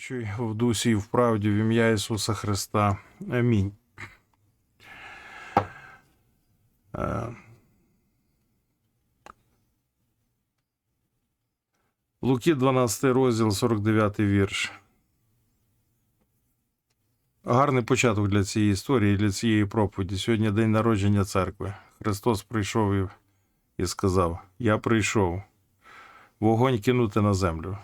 Очуй в дусі і в правді в ім'я Ісуса Христа. Амінь. Е, Луки 12 розділ, 49 вірш. Гарний початок для цієї історії, для цієї проповіді. Сьогодні день народження церкви. Христос прийшов і сказав: Я прийшов вогонь кинути на землю.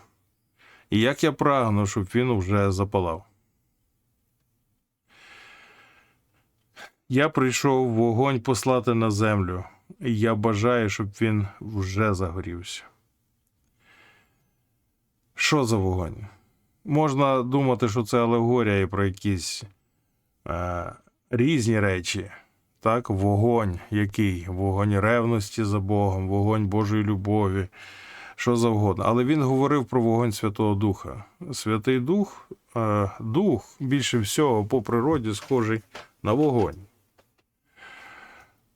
І як я прагну, щоб він вже запалав. Я прийшов вогонь послати на землю, і я бажаю, щоб він вже загорівся. Що за вогонь? Можна думати, що це алегорія і про якісь е, різні речі. Так, вогонь який? Вогонь ревності за Богом, вогонь Божої любові, що завгодно. Але він говорив про вогонь Святого Духа. Святий Дух, е, Дух більше всього по природі схожий на вогонь.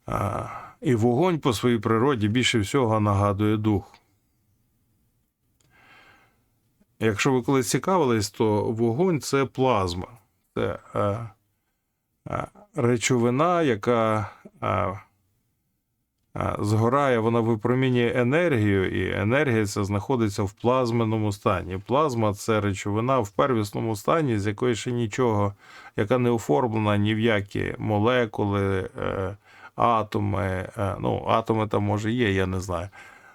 А, і вогонь по своїй природі більше всього нагадує дух. Якщо ви колись цікавились, то вогонь це плазма. Це е, е, речовина, яка е, е, згорає, вона випромінює енергію, і енергія ця знаходиться в плазменому стані. Плазма це речовина в первісному стані, з якої ще нічого, яка не оформлена ні в які молекули, е, атоми. Е, ну, атоми там може є, я не знаю.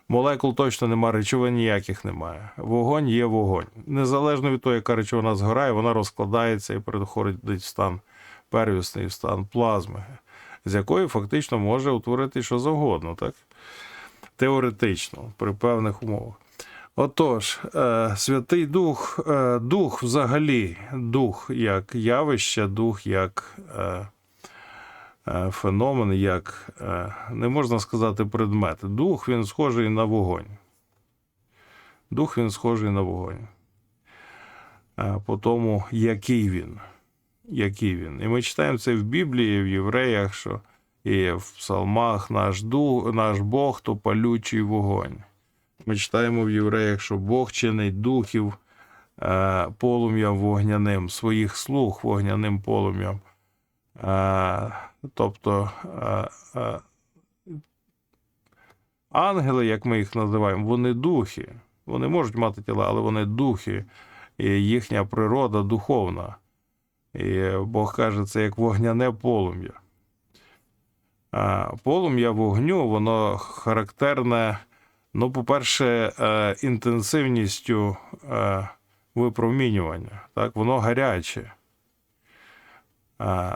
Молекул точно немає, речовин ніяких немає. Вогонь є вогонь. Незалежно від того, яка речовина згорає, вона розкладається і переходить в стан первісний, в стан плазми, з якої фактично може утворити що завгодно, так? Теоретично, при певних умовах. Отож, е, Святий Дух, е, дух взагалі, дух як явище, дух як е, феномен, як не можна сказати предмет. Дух він схожий на вогонь. Дух він схожий на вогонь. По тому, який він. Який він. І ми читаємо це в Біблії, в Євреях, що і в псалмах наш, дух, наш Бог то палючий вогонь. Ми читаємо в Євреях, що Бог чинить духів е, полум'ям вогняним, своїх слуг вогняним полум'ям. Е, тобто е, ангели, як ми їх називаємо, вони духи. Вони можуть мати тіла, але вони духи, і їхня природа духовна. І Бог каже, це як вогняне полум'я. Полум'я вогню, воно характерне, ну, по-перше, е, інтенсивністю е, випромінювання. Так? Воно гаряче.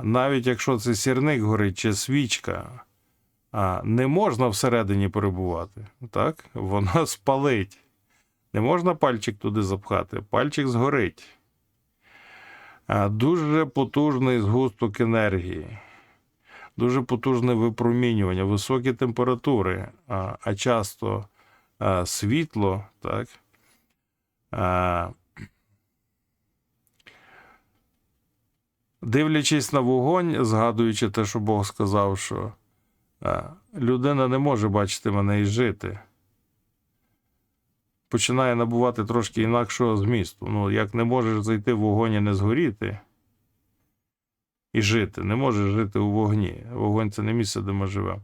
Навіть якщо це сірник горить чи свічка, не можна всередині перебувати. Так? Вона спалить. Не можна пальчик туди запхати, пальчик згорить. Дуже потужний згусток енергії, дуже потужне випромінювання, високі температури, а, часто світло, так? Дивлячись на вогонь, згадуючи те, що Бог сказав, що людина не може бачити мене і жити, починає набувати трошки інакшого змісту. Ну, як не можеш зайти в вогонь і не згоріти і жити, не можеш жити у вогні. Вогонь це не місце, де ми живемо.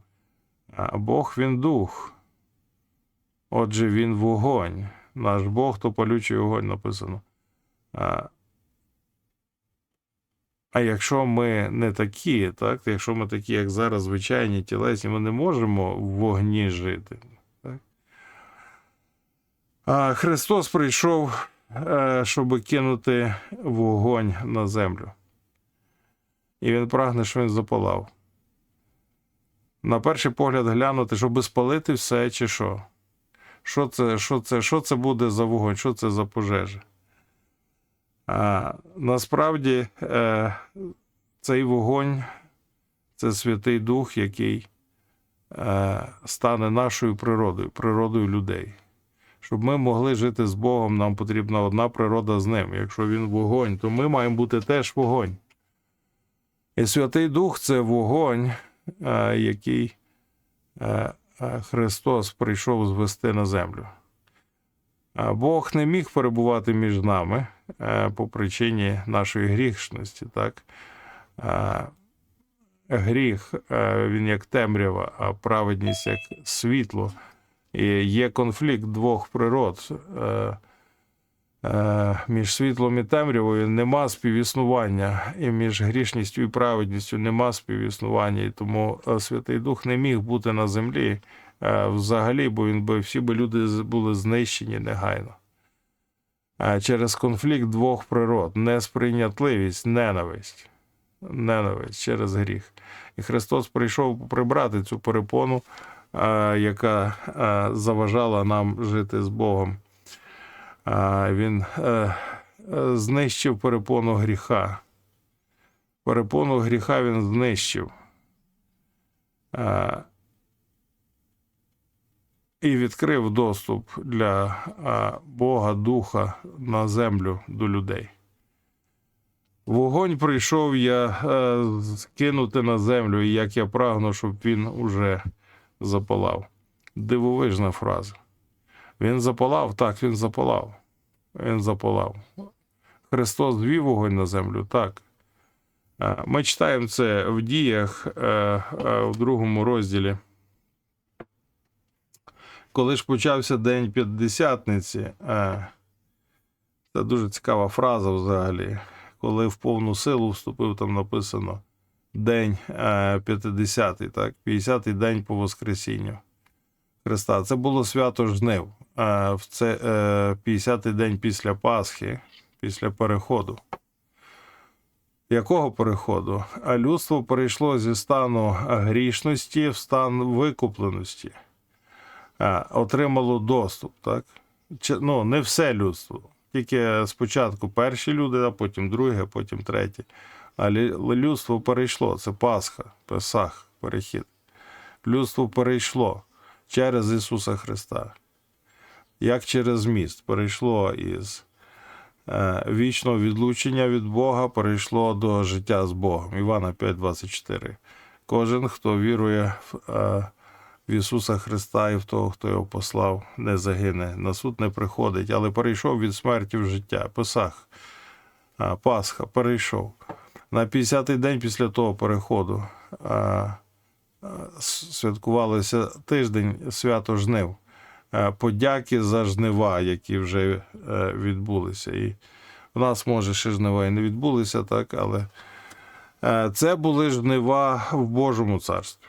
А Бог він дух. Отже, він вогонь. Наш Бог то палючий вогонь написано. А, а якщо ми не такі, так, якщо ми такі, як зараз, звичайні тілесні, ми не можемо в вогні жити. Христос прийшов, е, щоб кинути вогонь на землю. І він прагне, що він запалав. На перший погляд глянути, щоб спалити все чи що? Що це, що це, що це буде за вогонь, що це за пожежа? А насправді е, цей вогонь це Святий Дух, який е, стане нашою природою, природою людей. Щоб ми могли жити з Богом, нам потрібна одна природа з ним. Якщо він вогонь, то ми маємо бути теж вогонь. І Святий Дух це вогонь, е, який е, е, Христос прийшов звести на землю. Бог не міг перебувати між нами по причині нашої грішності. Так? Гріх, він як темрява, а праведність як світло. Є конфлікт двох природ. Е, е, Між світлом і темрявою нема співіснування, і між грішністю і праведністю нема співіснування. І тому е, Святий Дух не міг бути на землі взагалі, бо він би всі би люди були знищені негайно. Е, Через конфлікт двох природ, несприйнятливість, ненависть. Ненависть через гріх. І Христос прийшов прибрати цю перепону, яка е, заважала нам жити з Богом. Він е, е, знищив перепону гріха. Перепону гріха він знищив. І відкрив доступ для Бога Духа на землю до людей. Вогонь прийшов я е, кинути на землю, і як я прагну, щоб він уже запалав. Дивовижна фраза. Він запалав, так, він запалав. Він запалав. Христос звів вогонь на землю, так. Е, Ми читаємо це в діях е, е, в другому розділі. Коли ж почався день П'ятдесятниці, це дуже цікава фраза взагалі. Коли в повну силу вступив, там написано День е, П'ятидесятий, так, 50-й день по Воскресінню Христа. Це було свято жнив. Е, в це е, 50-й день після Пасхи, після переходу. Якого переходу? А людство перейшло зі стану грішності в стан викупленості, Е, отримало доступ. Так? Ну, не все людство. Тільки спочатку перші люди, а потім другі, а потім треті. Але людство перейшло. Це Пасха, Песах, перехід. Людство перейшло через Ісуса Христа. Як через міст перейшло із е, вічного відлучення від Бога, перейшло до життя з Богом. Івана 5,24. Кожен, хто вірує е, в Ісуса Христа і в того, хто його послав, не загине. На суд не приходить, але перейшов від смерті в життя. Писах, Пасха, перейшов. На 50-й день після того переходу а, а, святкувалося тиждень свято жнив. Е, Подяки за жнива, які вже е, відбулися. І в нас, може, ще жнива і не відбулися, так, але е, це були жнива в Божому царстві.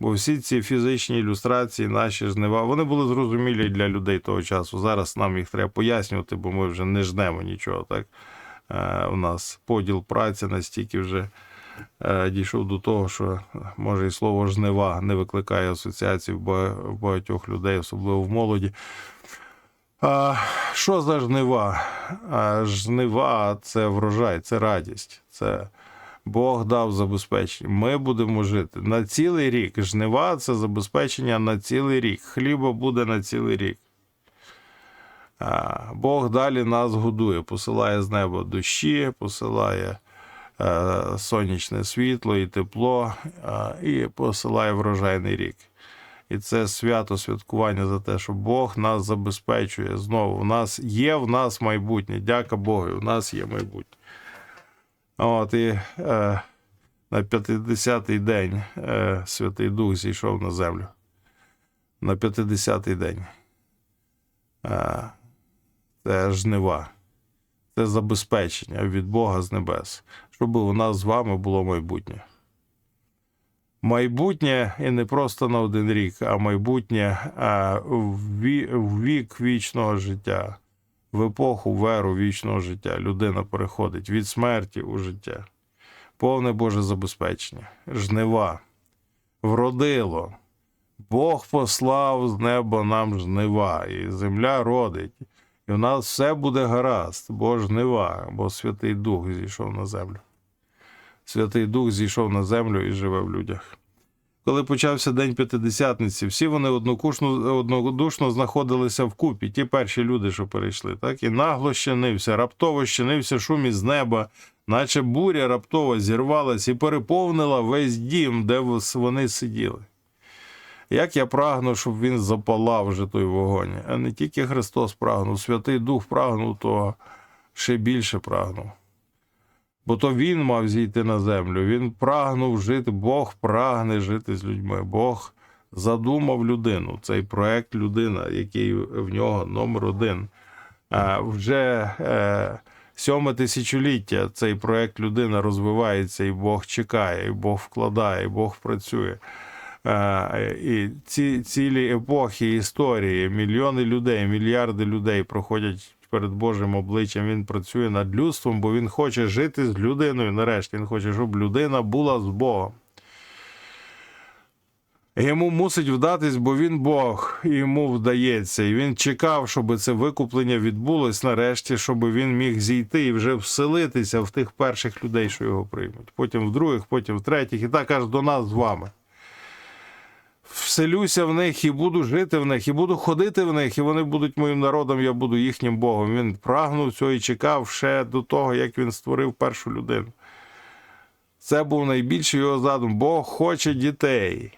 Бо всі ці фізичні ілюстрації, наші жнива, вони були зрозумілі для людей того часу. Зараз нам їх треба пояснювати, бо ми вже не жнемо нічого. Так? Е, у нас поділ праці настільки вже е, дійшов до того, що може і слово жнива не викликає асоціацій в багатьох людей, особливо в молоді. А, що за жнива? А, жнива це врожай, це радість. Це Бог дав забезпечення. Ми будемо жити на цілий рік. Жнива це забезпечення на цілий рік. Хліба буде на цілий рік. Бог далі нас годує, посилає з неба дощі, посилає е, сонячне світло і тепло, і посилає врожайний рік. І це свято святкування за те, що Бог нас забезпечує знову. У нас є в нас майбутнє. Дяка Богу, у нас є майбутнє. От і е, на 50-й день е, Святий Дух зійшов на землю. На 50-й день. Е, це жнива. Це забезпечення від Бога з небес, щоб у нас з вами було майбутнє. Майбутнє і не просто на один рік, а майбутнє а, в вік вічного життя, в епоху веру вічного життя. Людина переходить від смерті у життя. Повне Боже забезпечення, жнива, вродило. Бог послав з неба нам жнива, і земля родить. І у нас все буде гаразд, бо жнива, бо Святий Дух зійшов на землю. Святий Дух зійшов на землю і живе в людях. Коли почався день п'ятидесятниці, всі вони однодушно знаходилися вкупі, ті перші люди, що перейшли, так і нагло щинився, раптово щинився шум із неба, наче буря раптово зірвалась і переповнила весь дім, де вони сиділи. Як я прагну, щоб він запалав вже той вогонь, а не тільки Христос прагнув, Святий Дух прагнув того. ще більше прагнув. Бо то він мав зійти на землю. Він прагнув жити, Бог прагне жити з людьми. Бог задумав людину. Цей проект людина, який в нього номер один. А вже е, сьоме тисячоліття цей проект людина розвивається, і Бог чекає, і Бог вкладає, і Бог працює. Е, і ці цілі епохи історії, мільйони людей, мільярди людей проходять перед Божим обличчям. Він працює над людством, бо він хоче жити з людиною. Нарешті він хоче, щоб людина була з Богом. Йому мусить вдатись, бо він Бог, і йому вдається. І він чекав, щоб це викуплення відбулось нарешті, щоб він міг зійти і вже вселитися в тих перших людей, що його приймуть. Потім в других, потім в третіх, і так аж до нас з вами. Вселюся в них і буду жити в них, і буду ходити в них, і вони будуть моїм народом, я буду їхнім Богом. Він прагнув цього і чекав ще до того, як він створив першу людину. Це був найбільший його задум. Бог хоче дітей.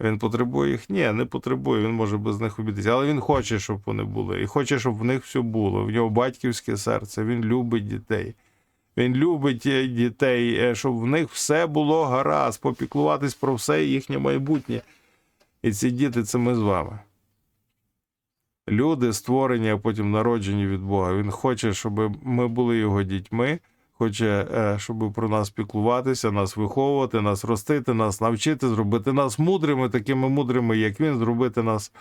Він потребує їх? Ні, не потребує, він може без них обійтися. Але він хоче, щоб вони були. І хоче, щоб в них все було. В нього батьківське серце, він любить дітей. Він любить е, дітей, е, щоб в них все було гаразд, попіклуватись про все їхнє майбутнє. І ці діти це ми з вами. Люди створені, а потім народжені від Бога. Він хоче, щоб ми були його дітьми, хоче, е, щоб про нас піклуватися, нас виховувати, нас ростити, нас навчити, зробити нас мудрими, такими мудрими, як він, зробити нас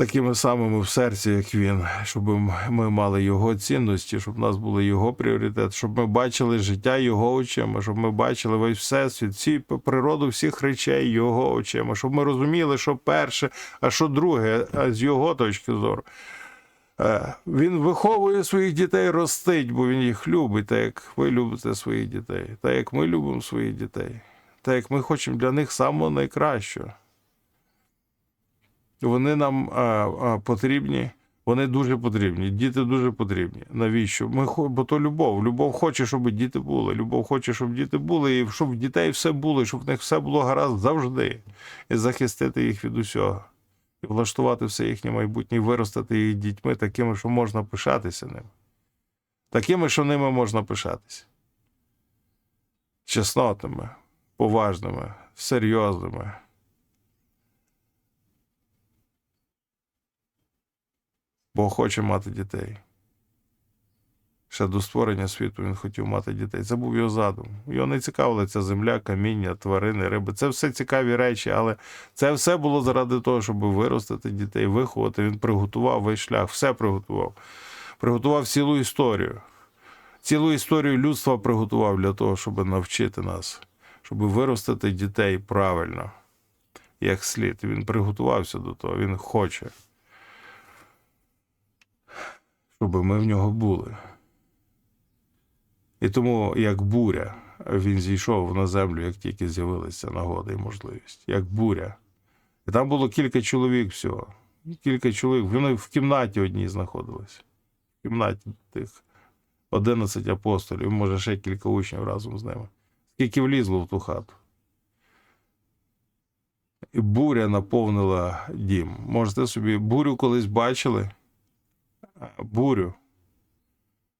такими самими в серці, як він, щоб ми мали його цінності, щоб в нас були його пріоритети, щоб ми бачили життя його очима, щоб ми бачили весь всесвіт, всі природу всіх речей його очима, щоб ми розуміли, що перше, а що друге, а з його точки зору. Е, Він виховує своїх дітей, ростить, бо він їх любить, так як ви любите своїх дітей, так як ми любимо своїх дітей, так як ми хочемо для них самого найкращого. Вони нам а, а, потрібні, вони дуже потрібні. Діти дуже потрібні. Навіщо? Ми хо- бо то любов. Любов хоче, щоб діти були. Любов хоче, щоб діти були, і щоб в дітей все було, і щоб в них все було гаразд завжди. І захистити їх від усього. І влаштувати все їхнє майбутнє, і виростити їх дітьми такими, що можна пишатися ними. Такими, що ними можна пишатися. Чеснотними, поважними, серйозними. Бог хоче мати дітей. Ще до створення світу він хотів мати дітей. Це був його задум. Його не цікавила ця земля, каміння, тварини, риби. Це все цікаві речі, але це все було заради того, щоб виростити дітей, виховати. Він приготував весь шлях, все приготував. Приготував цілу історію. Цілу історію людства приготував для того, щоб навчити нас, щоб виростити дітей правильно, як слід. Він приготувався до того, він хоче щоб ми в нього були. І тому, як буря, він зійшов на землю, як тільки з'явилася нагода і можливість, як буря. І там було кілька чоловік всього. Кілька чоловік. Вони в кімнаті одній знаходились. В кімнаті тих 11 апостолів, може, ще кілька учнів разом з ними. Скільки влізло в ту хату. І буря наповнила дім. Можете собі бурю колись бачили? Бурю.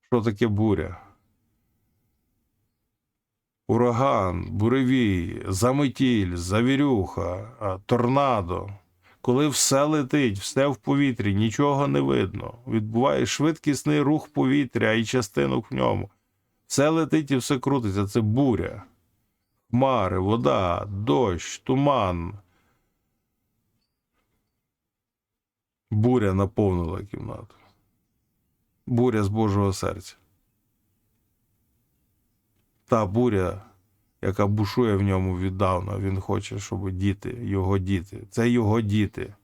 Що таке буря? Ураган, буревій, заметіль, завірюха, торнадо. Коли все летить, все в повітрі, нічого не видно. Відбуває швидкісний рух повітря і частинок в ньому. Все летить і все крутиться. Це буря. Хмари, вода, дощ, туман. Буря наповнила кімнату буря з Божого серця. Та буря, яка бушує в ньому віддавна, він хоче, щоб діти, його діти, це його діти.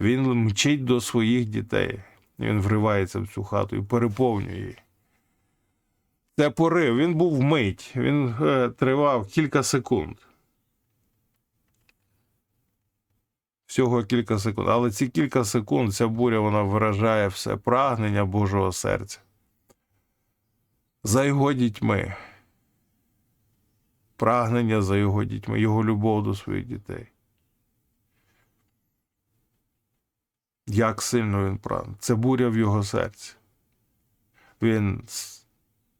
Він мчить до своїх дітей. Він вривається в цю хату і переповнює її. Це порив. Він був вмить, він е, тривав кілька секунд. Всього кілька секунд. Але ці кілька секунд ця буря вона виражає все прагнення Божого серця. За його дітьми. Прагнення за його дітьми, його любов до своїх дітей. Як сильно він прагне. Це буря в його серці. Він,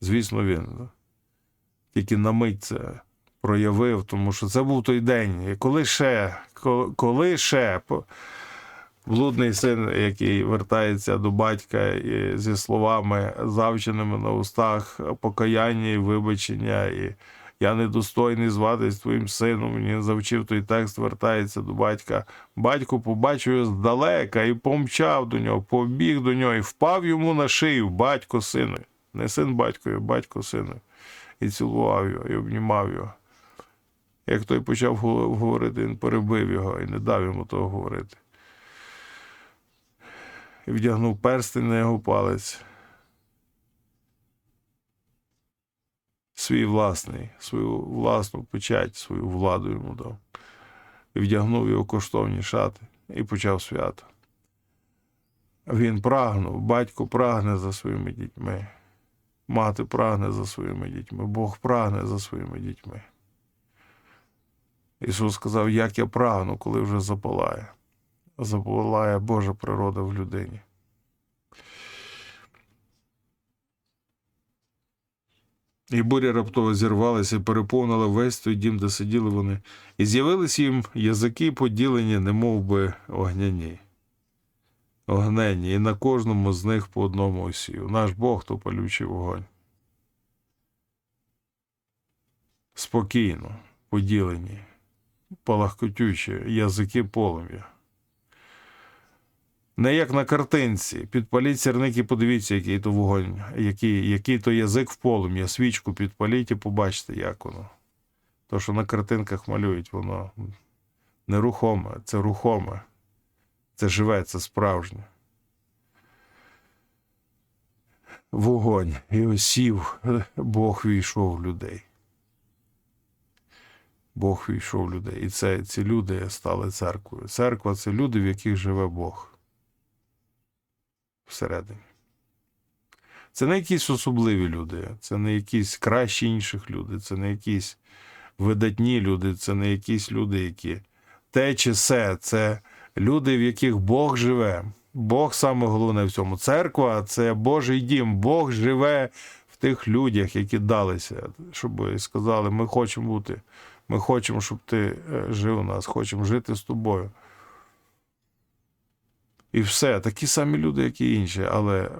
звісно, він тільки на мить це проявив, тому що це був той день. Коли ще, коли ще блудний син, який вертається до батька зі словами, завченими на устах, покаяння і вибачення, і я недостойний зватись твоїм сином. Він завчив той текст, вертається до батька. Батько побачив його здалека і помчав до нього, побіг до нього і впав йому на шию. Батько сину. Не син батькові, батько сину. І цілував його, і обнімав його. Як той почав говорити, він перебив його і не дав йому того говорити. І вдягнув перстень на його палець. Свій власний, свою власну печать, свою владу йому дав. І вдягнув його коштовні шати і почав свято. Він прагнув, батько прагне за своїми дітьми, мати прагне за своїми дітьми, Бог прагне за своїми дітьми. Ісус сказав, як я прагну, коли вже запалає. Запалає Божа природа в людині. І буря раптово зірвалася і переповнила весь той дім, де сиділи вони, і з'явились їм язики поділені, немов би огняні. Огненні, і на кожному з них по одному осію. Наш Бог то палючий вогонь. Спокійно, поділені, палахкотючі язики полум'я. Не як на картинці. Підпаліть сірник і подивіться, який то вогонь, який, який то язик в полум'я. Свічку підпаліть і побачите, як воно. То, що на картинках малюють, воно нерухоме, це рухоме. Це живе, це справжнє. Вогонь і осів, Бог війшов в людей. Бог війшов в людей. І це, ці люди стали церквою. Церква це люди, в яких живе Бог всередині. Це не якісь особливі люди, це не якісь кращі інших люди, це не якісь видатні люди, це не якісь люди, які те чи се, це люди, в яких Бог живе. Бог саме головне в цьому. Церква це Божий дім. Бог живе в тих людях, які далися, щоб сказали, ми хочемо бути, ми хочемо, щоб ти е, жив у нас, хочемо жити з тобою. І все, такі самі люди, як і інші, але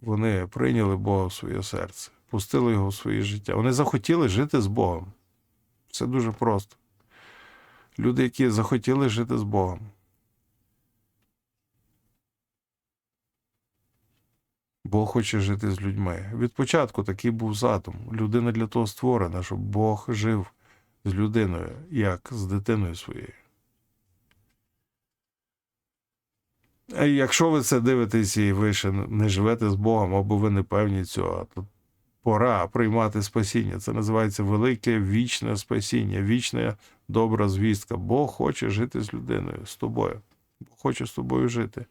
вони прийняли Бога в своє серце, пустили його в своє життя. Вони захотіли жити з Богом. Це дуже просто. Люди, які захотіли жити з Богом. Бог хоче жити з людьми. Від початку такий був задум. Людина для того створена, щоб Бог жив з людиною, як з дитиною своєю. Якщо ви це дивитесь і ви ще не живете з Богом, або ви не певні цього, то пора приймати спасіння. Це називається велике вічне спасіння, вічна добра звістка. Бог хоче жити з людиною, з тобою. Бог хоче з тобою жити.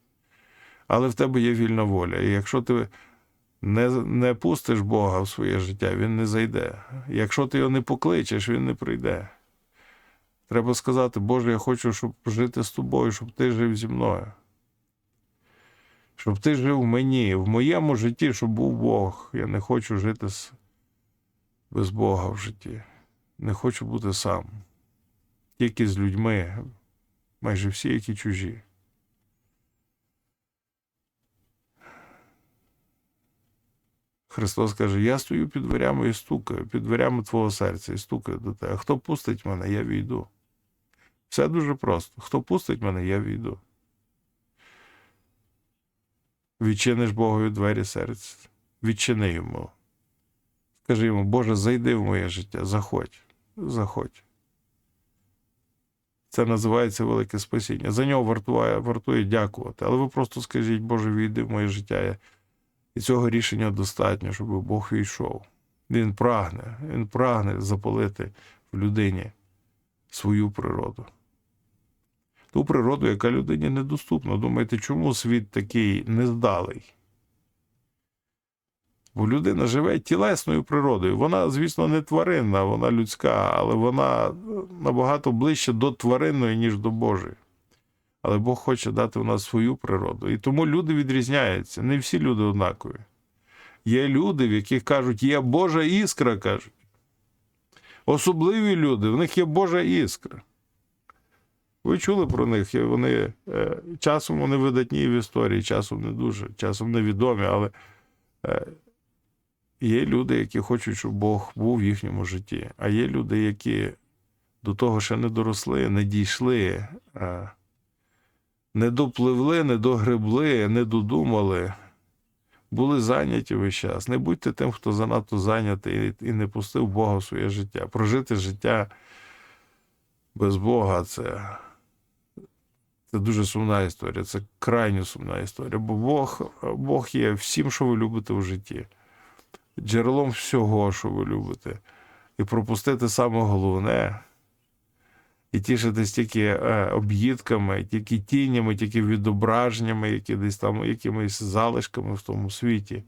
Але в тебе є вільна воля. І якщо ти не, не пустиш Бога в своє життя, він не зайде. Якщо ти його не покличеш, він не прийде. Треба сказати, Боже, я хочу, щоб жити з тобою, щоб ти жив зі мною. Щоб ти жив в мені, в моєму житті, щоб був Бог. Я не хочу жити без Бога в житті. Не хочу бути сам. Тільки з людьми, майже всі, які чужі. Христос каже: Я стою під дверями і стукаю, під дверями твого серця і стукаю до тебе. Хто пустить мене, я війду. Все дуже просто. Хто пустить мене, я війду. Відчиниш Богові двері серця. Відчини йому. Скажи йому, Боже, зайди в моє життя, заходь, заходь. Це називається велике спасіння. За нього вартує, вартує дякувати. Але ви просто скажіть, Боже, війди в моє життя. І цього рішення достатньо, щоб Бог війшов. Він прагне, він прагне запалити в людині свою природу. Ту природу, яка людині недоступна. Думаєте, чому світ такий нездалий? Бо людина живе тілесною природою. Вона, звісно, не тваринна, вона людська, але вона набагато ближче до тваринної, ніж до Божої. Але Бог хоче дати в нас свою природу. І тому люди відрізняються. Не всі люди однакові. Є люди, в яких кажуть, є Божа іскра, кажуть. Особливі люди, в них є Божа іскра. Ви чули про них? Вони е, часом вони видатні в історії, часом не дуже, часом невідомі, але е, є люди, які хочуть, щоб Бог був в їхньому житті. А є люди, які до того ще не доросли, не дійшли, е, не допливли, не догребли, не додумали, були зайняті весь час. Не будьте тим, хто занадто зайнятий і не пустив Бога в своє життя. Прожити життя без Бога це, це дуже сумна історія, це крайньо сумна історія. Бо Бог, Бог є всім, що ви любите в житті, джерелом всього, що ви любите. І пропустити саме головне, і тішитись тільки е, об'їдками, тільки тінями, тільки відображеннями, які десь там якимись залишками в тому світі,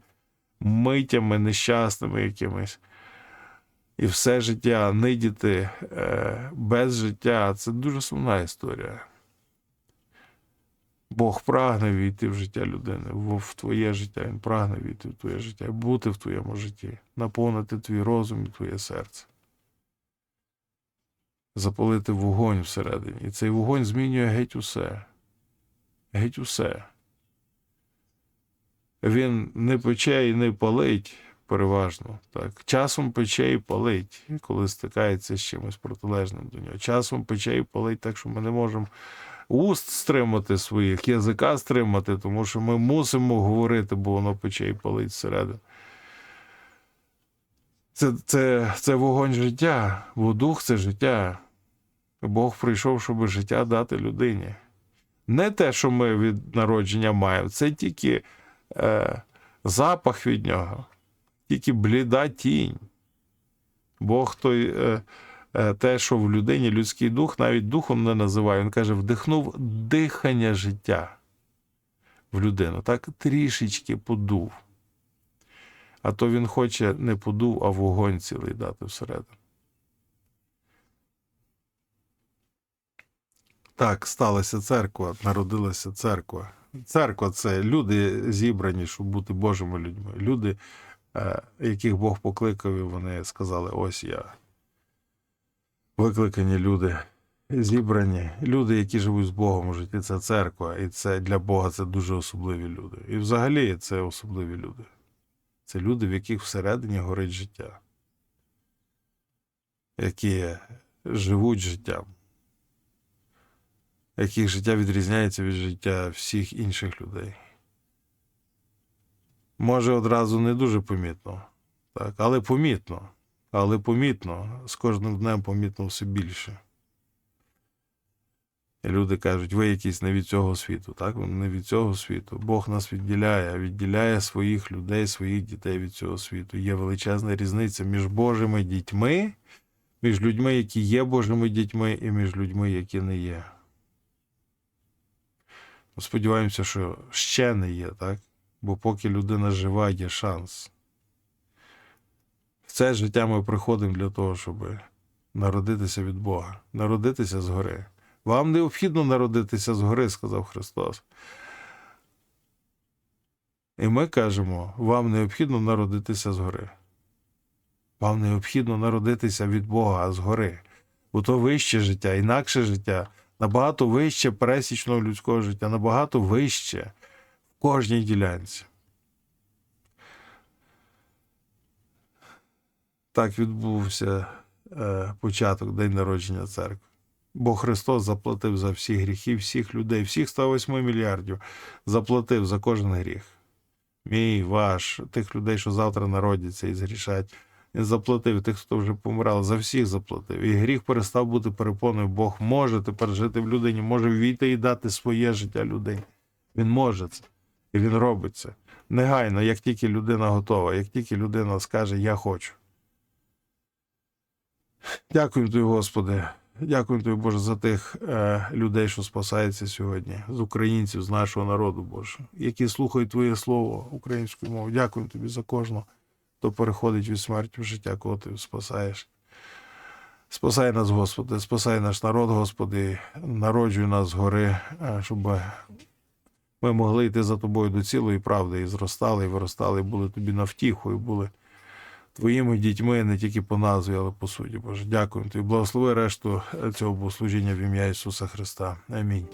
митями нещасними якимись. І все життя нидіти е, без життя це дуже сумна історія. Бог прагне війти в життя людини, в, в твоє життя. Він прагне війти в твоє життя, бути в твоєму житті, наповнити твій розум і твоє серце. Запалити вогонь всередині. І цей вогонь змінює геть усе. Геть усе. Він не пече і не палить переважно. Так. Часом пече і палить, коли стикається з чимось протилежним до нього. Часом пече і палить так, що ми не можемо уст стримати своїх, язика стримати, тому що ми мусимо говорити, бо воно пече і палить зсередини. Це, це, це вогонь життя, бо дух це життя. Бог прийшов, щоб життя дати людині. Не те, що ми від народження маємо, це тільки е, запах від нього, тільки бліда тінь. Бог той, е, е, те, що в людині людський дух, навіть духом не називає. Він каже, вдихнув дихання життя в людину. Так трішечки подув. А то він хоче не подув, а вогонь цілий дати всередину. Так, сталася церква, народилася церква. Церква це люди зібрані, щоб бути Божими людьми. Люди, е, яких Бог покликав, і вони сказали: ось я. Викликані люди, зібрані, люди, які живуть з Богом у житті, це церква, і це для Бога це дуже особливі люди. І взагалі це особливі люди. Це люди, в яких всередині горить життя, які живуть життям яких життя відрізняється від життя всіх інших людей. Може, одразу не дуже помітно, так, але помітно. Але помітно, з кожним днем помітно все більше. І люди кажуть, ви якісь не від цього світу, так? Не від цього світу. Бог нас відділяє, відділяє своїх людей, своїх дітей від цього світу. Є величезна різниця між Божими дітьми, між людьми, які є Божими дітьми, і між людьми, які не є. Сподіваємося, що ще не є, так? Бо поки людина жива, є шанс. В це життя ми приходимо для того, щоб народитися від Бога, народитися згори. Вам необхідно народитися згори, сказав Христос. І ми кажемо, вам необхідно народитися згори. Вам необхідно народитися від Бога згори. Бо то вище життя, інакше життя набагато вище пересічного людського життя, набагато вище в кожній ділянці. Так відбувся е, початок День народження церкви. Бо Христос заплатив за всі гріхи, всіх людей, всіх 108 мільярдів заплатив за кожен гріх. Мій, ваш, тих людей, що завтра народяться і згрішать. Заплатив тих, хто вже помирав, за всіх заплатив. І гріх перестав бути перепоною. Бог може тепер жити в людині, може війти і дати своє життя людині. Він може це. І він робить це. Негайно, як тільки людина готова, як тільки людина скаже Я хочу. Дякую тобі, Господи. Дякую тобі, Боже, за тих е, людей, що спасаються сьогодні, з українців, з нашого народу, Боже, які слухають Твоє Слово українською мовою. Дякую тобі за кожного хто переходить від смерті в життя, кого ти спасаєш. Спасай нас, Господи, спасай наш народ, Господи, народжуй нас згори, е, щоб ми могли йти за тобою до цілої правди і зростали, і виростали, і були тобі на втіху, і були твоїми дітьми не тільки по назві, але по суті. Боже, дякуємо тобі. Благослови решту цього богослужіння в ім'я Ісуса Христа. Амінь.